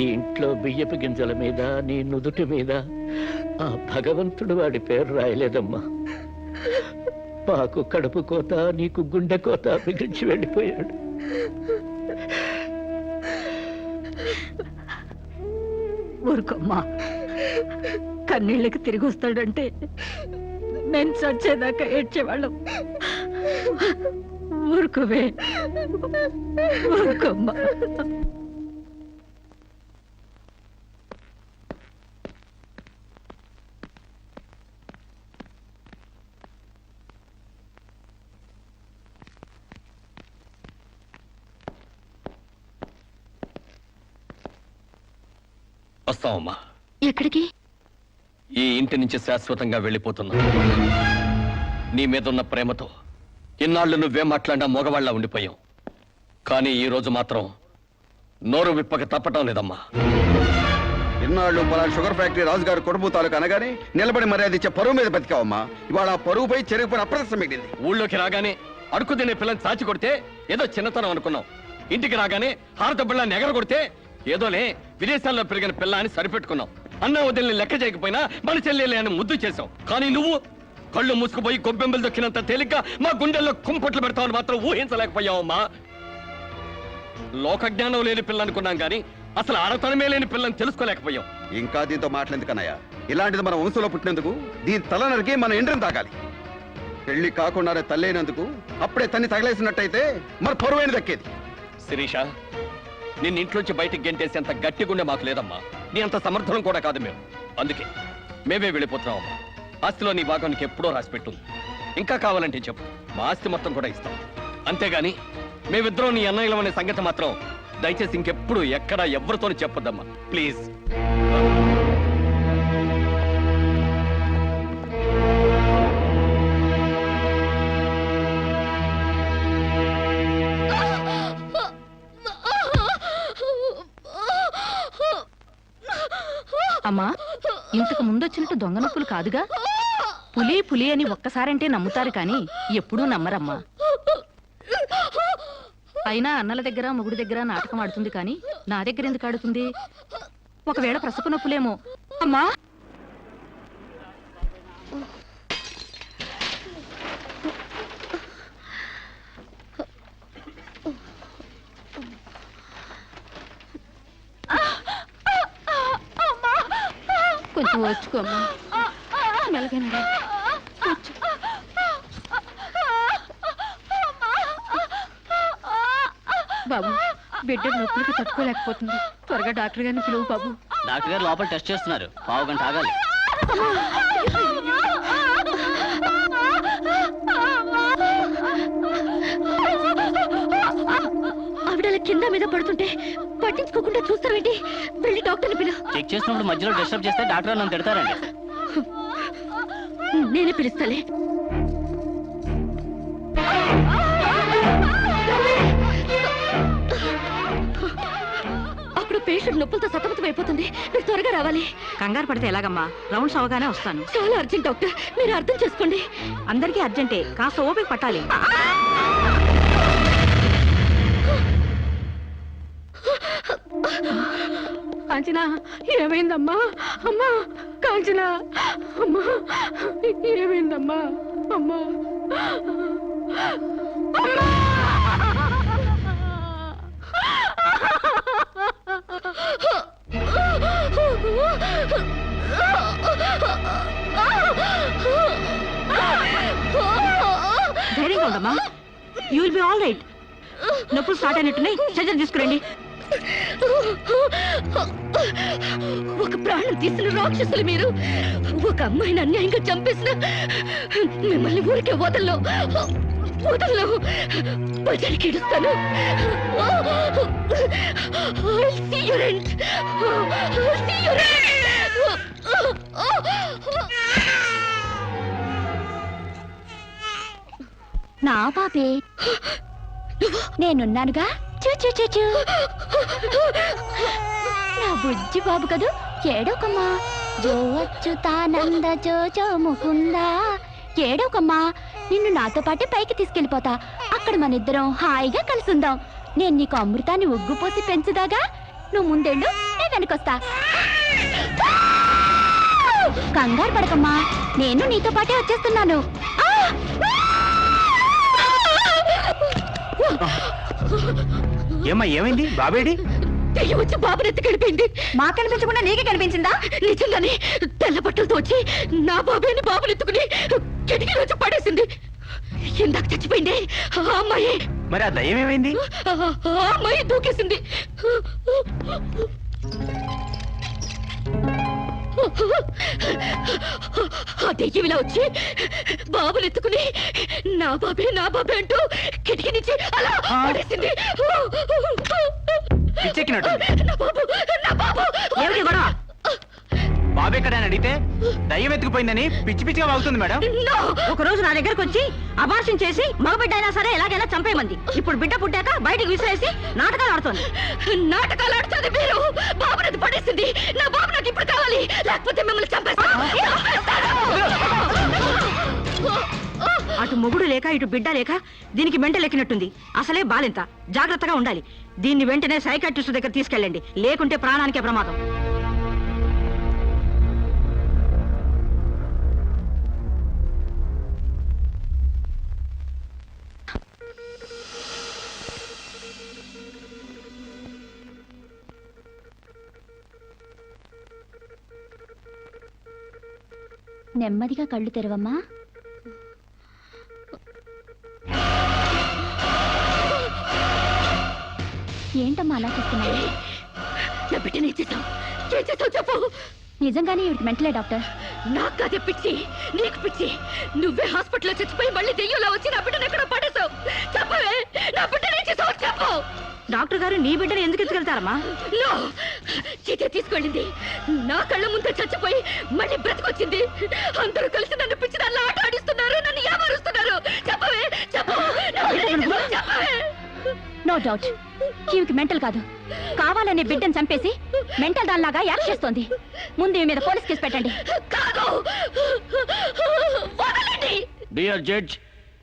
ఈ ఇంట్లో బియ్యపు గింజల మీద నీ నుదుటి మీద ఆ భగవంతుడు వాడి పేరు రాయలేదమ్మా. మాకు కడుపు కోత నీకు గుండె కోత మిగిల్చి వెళ్ళిపోయాడు. ఊరుకోమ్మా. కన్నీళ్ళకి తిరిగి వస్తాడంటే నేను చచ్చేదాకా ఏడ్చేవాళ్ళం. ఊరుకోవే. ఊరుకోమ్మా. వస్తామమ్మా ఎక్కడికి? ఈ ఇంటి నుంచి శాశ్వతంగా వెళ్ళిపోతున్నా. నీ మీదున్న ప్రేమతో ఇన్నాళ్ళు నువ్వే మాట్లాడినా మగవాళ్ళ ఉండిపోయాం కానీ ఈ రోజు మాత్రం నోరు విప్పక తప్పటం లేదమ్మా. ఇన్నాళ్ళు మన షుగర్ ఫ్యాక్టరీ రాజుగారు కొడుపు తాలూకు అనగానే నిలబడి మర్యాద ఇచ్చే పరువు మీద బతికావమ్మా. ఇవాళ ఆ పరువుపై చెరుగుపై అప్రదర్శన మిగిలింది ఊళ్ళోకి రాగానే అడుగు తినే పిల్లని చాచి కొడితే ఏదో చిన్నతనం అనుకున్నాం ఇంటికి రాగానే హారత బిళ్ళని ఎగర కొడితే ఏదోలే విదేశాల్లో పెరిగిన పిల్ల అని సరిపెట్టుకున్నాం. అన్న వదిలిని లెక్క చేయకపోయినా మన చెల్లెలే అని ముద్దు చేసాం కానీ నువ్వు కళ్ళు మూసుకుపోయి గొబ్బెంబలు దొక్కినంత తేలిగ్గా మా గుండెల్లో కుంపట్లు పెడతామని మాత్రం ఊహించలేకపోయావమ్మా. లోక జ్ఞానం లేని పిల్ల అనుకున్నాం కానీ అసలు ఆడతనమే లేని పిల్లని తెలుసుకోలేకపోయాం. ఇంకా దీంతో మాట్లాడేందుకన్నయ్య ఇలాంటిది మన వంశంలో పుట్టినందుకు దీని తల నరికి మన ఇంటిని తాగాలి. పెళ్ళి కాకుండానే తల్లైనందుకు అప్పుడే తన్ని తగలేసినట్టయితే మరి పరువైన దక్కేది. శిరీష నిన్న ఇంట్లోంచి బయటికి గెంటేసేంత గట్టి గుండె మాకు లేదమ్మా. నీ అంత సమర్థనం కూడా కాదు మేము. అందుకే మేమే వెళ్ళిపోతున్నామమ్మా ఆస్తిలో నీ భాగానికి ఎప్పుడో రాసిపెట్టుంది ఇంకా కావాలంటే చెప్పు. మా ఆస్తి మొత్తం కూడా ఇస్తాం. అంతేగాని మేమిద్దరం నీ అన్నయ్యలం అనే సంగతి మాత్రం దయచేసి ఇంకెప్పుడు ఎక్కడ ఎవరితోనూ చెప్పొద్దమ్మా. ప్లీజ్. అమ్మా ఇంతకు ముందు వచ్చినట్టు దొంగ నొప్పులు కాదుగా? పులి పులి అని ఒక్కసారంటే నమ్ముతారు కానీ ఎప్పుడూ నమ్మరమ్మా. అయినా అన్నల దగ్గర మొగుడి దగ్గర నాటకం ఆడుతుంది కానీ నా దగ్గర ఎందుకు ఆడుతుంది? ఒకవేళ ప్రసపు నొప్పులేమో. అమ్మా! కొంచెం వచ్చుకోమ్మా మెలగనరా బాబు బిడ్డ నొప్పులకి తట్టుకోలేకపోతుంది. త్వరగా డాక్టర్ గారిని పిలువు బాబు. డాక్టర్ గారు లోపల టెస్ట్ చేస్తున్నారు. పావు గంట ఆగాలి. ఆవిడ కింద మీద పడుతుంటే పట్టించుకోకుండా చూస్తావేంటి? వెళ్ళి డాక్టర్ని పిలు. చెక్ చేసినప్పుడు మధ్యలో డిస్టర్బ్ చేస్తే డాక్టర్ నన్ను తిడతారండి. నేనే పిలుస్తాలే. అప్పుడు పేషెంట్ నొప్పులతో సతమతం అయిపోతుంది. మీరు త్వరగా రావాలి. కంగారు పడితే ఎలాగమ్మా? రౌండ్స్ అవగానే వస్తాను. చాలా అర్జెంట్ డాక్టర్. మీరు అర్థం చేసుకోండి. అందరికీ అర్జెంటే. కాస్త ఓపిక పట్టాలి. కాంచనా ఏమైందమ్మా? అమ్మా కాంచనా అమ్మా ఏమైందమ్మా? అమ్మా ధైర్యంగా ఉండమ్మా. You will be all right నొప్పులు స్టార్ట్ అయినట్టున్నాయి. సర్జరీ తీసుకురండి. ఒక ప్రాణం తీసిన రాక్షసులు మీరు. ఒక అమ్మాయిని అన్యాయంగా చంపేసిన మిమ్మల్ని ఊరికే వదల్లో వదల్లో బజారికి ఇడుస్తాను. End. నా పాపే నేనున్నానుగా? నా బుజ్జి బాబు కదూ? ఏడోకమ్మా. జో అచ్యుతానంద జో జో ముకుందా. ఏడోకమ్మా నిన్ను నాతో పాటే పైకి తీసుకెళ్ళిపోతా. అక్కడ మన ఇద్దరం హాయిగా కలుసుందాం. నేను నీకు అమృతాన్ని ఉగ్గుపోసి పెంచుదాగా. నువ్వు ముందెళ్ళు నేను వెనకొస్తా. కంగారు పడకమ్మా నేను నీతో పాటే వచ్చేస్తున్నాను. ఏమ్మా ఏమైంది? బాబేడి? దెయ్యం వచ్చి బాబుని ఎత్తి మా కనిపించకుండా నీకే కనిపించిందా? నిజంగానే తెల్ల బట్టలతో వచ్చి నా బాబేని బాబుని ఎత్తుకుని కిటికీలో వచ్చి పడేసింది. ఇందాక చచ్చిపోయింది. ఆ అమ్మాయి. మరి ఆ దయ్యం ఏమైంది? ఆ అమ్మాయి దూకేసింది. ఆ దెయ్యం ఇలా వచ్చి బాబుని ఎత్తుకుని నా బాబే నా బాబే అంటూ కిటికీ నుంచి అలా పడేసింది. పిచ్చెక్కినట్టుంది. నా బాబు నా బాబు. ఏమిటి గొడవ? బాబు ఎక్కడ అని అడిగితే దయ్యం ఎత్తుకుపోయిందని పిచ్చి పిచ్చిగా వాగుతుంది మేడం! ఒక రోజు నా దగ్గరకు వచ్చి అబార్షన్ చేసి మగబిడ్డ అయినా సరే ఎలాగైనా చంపేయమంది. ఇప్పుడు బిడ్డ పుట్టాక బయటికి విసిరేసి నాటకాలు ఆడుతోంది. నాటకాలు ఆడుతుంది మీరు? బాబు నది పడేసింది. నా బాబు నాకు ఇప్పుడు కావాలి. లేకపోతే మిమ్మల్ని చంపేస్తాను. అటు మొగుడు లేక ఇటు బిడ్డ లేక దీనికి మెంట లెక్కినట్టుంది అసలే బాలింత. జాగ్రత్తగా ఉండాలి. దీన్ని వెంటనే సైకాట్రిస్ట్ దగ్గర తీసుకెళ్ళండి. లేకుంటే ప్రాణానికే ప్రమాదం. నెమ్మదిగా కళ్ళు తెరవమ్మా. ఏంటమ్మా అలా చూస్తున్నావు? నా బిడ్డని చెప్పు. నిజంగానే ఇవిడికి మెంటలే డాక్టర్? నాకు కదే పిచ్చి. నీకు పిచ్చి. నువ్వే హాస్పిటల్లో చచ్చిపోయి మళ్ళీ దెయ్యంలో వచ్చి నా బిడ్డను ఎక్కడ పడేసావు. చెప్పవే. నా బిడ్డని ఏం చేసావు చెప్పు. డాక్టర్ గారు నీ బిడ్డను ఎందుకు ఎత్తుకెళ్తారమ్మా? నో! చీతే తీసుకెళ్ళింది. నా కళ్ళ ముందే చచ్చిపోయి మళ్ళీ బ్రతికొచ్చింది. అందరూ కలిసి నన్ను పిచ్చి దానిలో ఆట ఆడిస్తున్నారు నన్ను ఏమారుస్తున్నారు? చెప్పవే చెప్పు నా బిడ్డని చెప్పు, చెప్పవే? No doubt. ఈవికి మెంటల్ కాదు. కావాలనే బిడ్డను చంపేసి మెంటల్ దానిలాగా యాక్ట్ చేస్తోంది. ముందు ఈమె మీద పోలీస్ కేసు పెట్టండి. కాదు. వదలండి. డియర్ జడ్జ్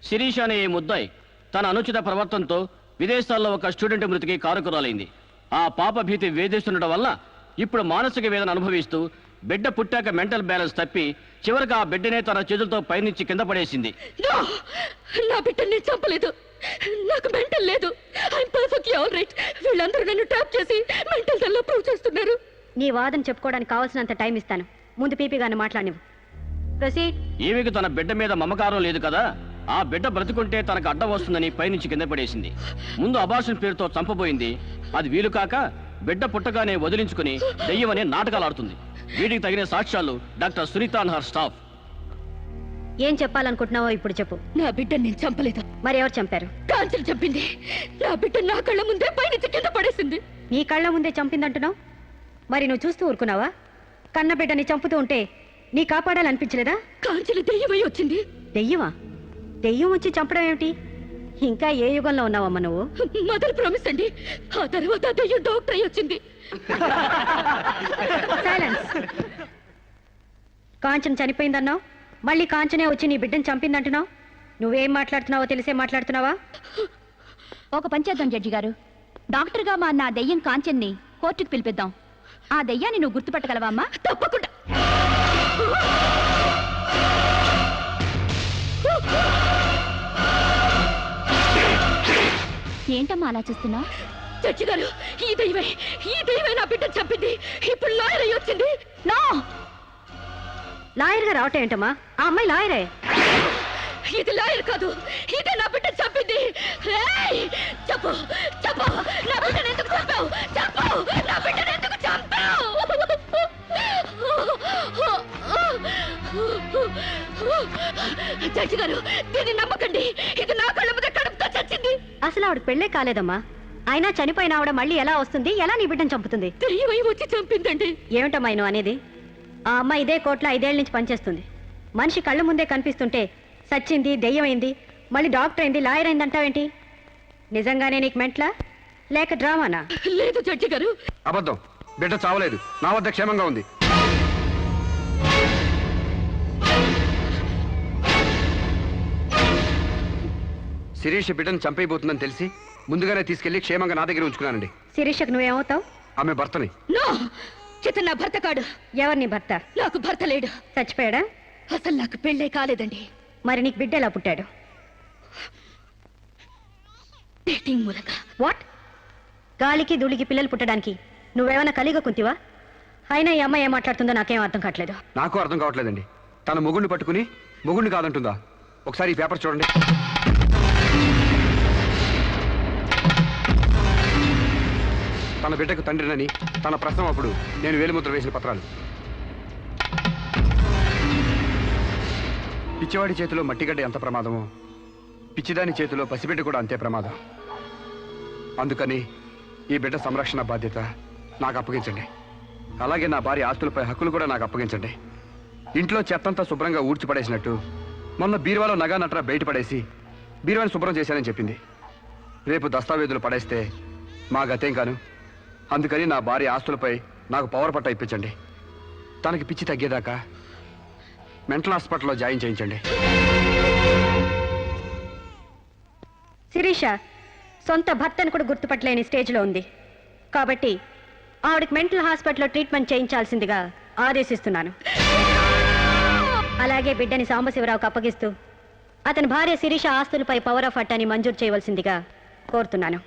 శిరీష్ అనే ఈ ముద్దాయి తన అనుచిత ప్రవర్తనతో విదేశాల్లో ఒక స్టూడెంట్ మృతికి కారుకురాలైంది. ఆ పాప భీతి వేధిస్తుండటం వల్ల ఇప్పుడు మానసిక వేదన అనుభవిస్తూ బిడ్డ పుట్టాక మెంటల్ బ్యాలెన్స్ తప్పి చివరికి ఆ బిడ్డనే తన చేతులతో పైనుంచి కింద పడేసింది. నో! నా బిడ్డని చంపలేదు. నాకు మెంటల్ లేదు. ఐఎమ్ పర్ఫెక్ట్లీ ఆల్ రైట్ వీళ్ళందరూ నన్ను ట్యాప్ చేసి మెంటల్ దానిలో ప్రూవ్ చేస్తున్నారు. నీ వాదన చెప్పుకోవడానికి కావాల్సినంత టైం ఇస్తాను. ముందు పీపీ గారిని మాట్లాడినవు ప్రొసీడ్. ఈమెకు తన బిడ్డ మీద మమకారం లేదు కదా? ఆ బిడ్డ బ్రతుకుంటే తనకు అడ్డం వస్తుందని పైనుంచి కింద పడేసింది. ముందు అబార్షన్ పేరుతో చంపబోయింది. అది వీలు కాక బిడ్డ పుట్టగానే వదిలించుకుని దెయ్యమనే నాటకాలు ఆడుతుంది. వీటికి తగిన సాక్ష్యాలు doctor Sunitha and her staff. ఏం చెప్పాలనుకుంటున్నావో ఇప్పుడు చెప్పు. నా బిడ్డని నేను చంపలేదు. మరి ఎవరు చంపారు? కాంచెలు చంపింది. నా బిడ్డ నా కళ్ళ ముందే పైనుంచి కింద పడేసింది. నీ కళ్ళ ముందే చంపిందంటున్నావు? మరి నువ్వు చూస్తూ ఊరుకున్నావా? కన్న బిడ్డని చంపుతూ ఉంటే నీ కాపాడాలనిపించలేదా? కాంచెలు దెయ్యమై వచ్చింది. దెయ్యమా? దెయ్యం వచ్చి చంపడం ఏమిటి? ఇంకా ఏ యుగంలో ఉన్నావమ్మా నువ్వు? మదర్ ప్రామిస్ అండి. ఆ తర్వాత దెయ్యం డాక్టర్ అయి వచ్చింది సైలెన్స్ కాంచన చనిపోయిందన్నావు? మళ్ళీ కాంచనే వచ్చి నీ బిడ్డను చంపిందంటున్నావు? నువ్వేం మాట్లాడుతున్నావో తెలిసే మాట్లాడుతున్నావా? ఒక పంచేద్దాం జడ్జి గారు. డాక్టర్గా మా నా దెయ్యం కాంచెన్ని కోర్టుకు పిలిపిద్దాం. ఆ దెయ్యాన్ని నువ్వు గుర్తుపట్టగలవా అమ్మా? తప్పకుండా. ఏంటమ్మా అలా చూస్తున్నావు చచ్చి గారు ఈ దైవే ఈ దైవే నా బిడ్డను చంపింది. ఇప్పుడు లాయర్ అయి వచ్చింది. నో! లాయర్గా రావటం ఏంటమ్మా? ఆ అమ్మాయి లాయరే. ఇది లాయర్ కాదు ఇదే నా బిడ్డ చంపింది. ఏయ్! చెప్పు చెప్పు. నా బిడ్డను ఎందుకు చంపావు? చెప్పు. నా బిడ్డను ఎందుకు చంపావు? చచ్చి గారు దీన్ని నమ్మకండి ఇది నా కళ్ళ మీద కడుపుతో చచ్చింది అసలు ఆవిడ పెళ్ళే కాలేదమ్మా. అయినా చనిపోయిన ఆవిడ మళ్ళీ ఎలా వస్తుంది ఎలా నీ బిడ్డను చంపుతుంది? వచ్చి చంపిందండి. ఏమిటమ్మా నువ్వు అనేది? ఆ అమ్మాయి ఇదే కోర్టులో ఐదేళ్ళ నుంచి పనిచేస్తుంది. మనిషి కళ్ళ ముందే కనిపిస్తుంటే సచ్చింది దెయ్యమైంది మళ్ళీ డాక్టర్ అయింది లాయర్ అయింది అంటావేంటి? నిజంగానే నీకు మెంట్లా? లేక డ్రామానా? లేదు జడ్జి గారు. అబద్ధం. బిడ్డ చావలేదు. నా వద్ద క్షేమంగా ఉంది. శిరీష్ బిడ్డను చంపైపోతుందని తెలిసి ముందుగానే తీసుకెళ్ళి క్షేమంగా నా దగ్గర ఉంచుకున్నానండి. శిరీషకు నువ్వేమవుతావు? ఆమె భర్తని. నో! నా భర్త కాడు. ఎవరిని భర్త? నాకు భర్త లేడు. చచ్చిపోయాడా? అసలు నాకు పెళ్ళే కాలేదండి. మరి నీకు బిడ్డ ఎలా పుట్టాడు? డేటింగ్ మూలంగా. వాట్? గాలికి ధూళికి పిల్లలు పుట్టడానికి నువ్వేమైనా కలిగ కుంతివా? అయినా ఈ అమ్మాయి ఏం మాట్లాడుతుందో నాకేం అర్థం కావట్లేదు. నాకు అర్థం కావట్లేదండి. తన మొగుడిని పట్టుకుని మొగుడిని కాదంటుందా? ఒకసారి ఈ పేపర్ చూడండి. తన బిడ్డకు తండ్రినని తన ప్రశ్న అప్పుడు నేను వేలిముద్ర వేసిన పత్రాలు. పిచ్చివాడి చేతిలో మట్టిగడ్డ ఎంత ప్రమాదమో పిచ్చిదాని చేతిలో పసిబిడ్డ కూడా అంతే ప్రమాదం. అందుకని ఈ బిడ్డ సంరక్షణ బాధ్యత నాకు అప్పగించండి. అలాగే నా భార్య ఆస్తులపై హక్కులు కూడా నాకు అప్పగించండి. ఇంట్లో చెత్తంతా శుభ్రంగా ఊడ్చిపడేసినట్టు మొన్న బీరువాలో నగా నట్ర బయటపడేసి బీరువాని శుభ్రం చేశానని చెప్పింది. రేపు దస్తావేజులు పడేస్తే మా గతేం కాను? అందుకని నా భార్య ఆస్తులపై నాకు పవర్ పట్ట ఇప్పించండి. తనకి పిచ్చి తగ్గేదాకా మెంటల్ హాస్పిటల్లో జాయిన్ చేయించండి. శిరీష సొంత భర్తను కూడా గుర్తుపట్టలేని స్టేజ్లో ఉంది. కాబట్టి ఆవిడకి మెంటల్ హాస్పిటల్లో ట్రీట్మెంట్ చేయించాల్సిందిగా ఆదేశిస్తున్నాను. అలాగే బిడ్డని సాంబశివరావుకు అప్పగిస్తూ అతని భార్య శిరీష ఆస్తులపై పవర్ ఆఫ్ అట్టాని మంజూరు చేయవలసిందిగా కోరుతున్నాను.